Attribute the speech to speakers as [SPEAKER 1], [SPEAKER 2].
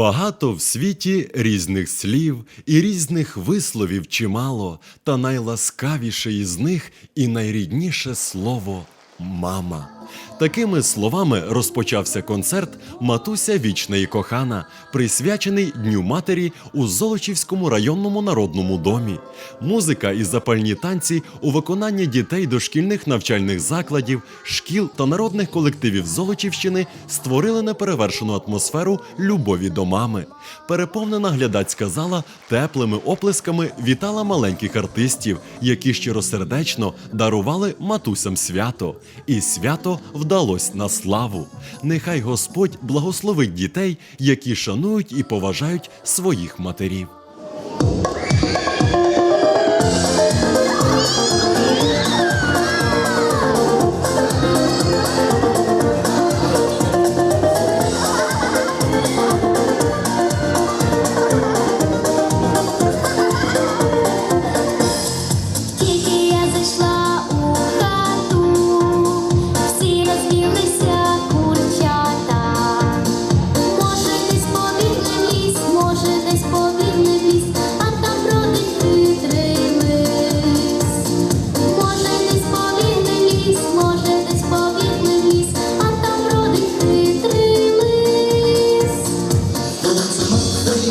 [SPEAKER 1] Багато в світі різних слів і різних висловів чимало, та найласкавіше із них і найрідніше слово мама. Такими словами розпочався концерт Матуся вічна і кохана, присвячений Дню матері у Золочівському районному народному домі. Музика і запальні танці у виконанні дітей дошкільних навчальних закладів, шкіл та народних колективів Золочівщини створили неперевершену атмосферу любові до мами. Переповнена глядацька зала теплими оплесками вітала маленьких артистів, які щиросердечно дарували матусям свято. І свято вдалось на славу. Нехай Господь благословить дітей, які шанують і поважають своїх матерів.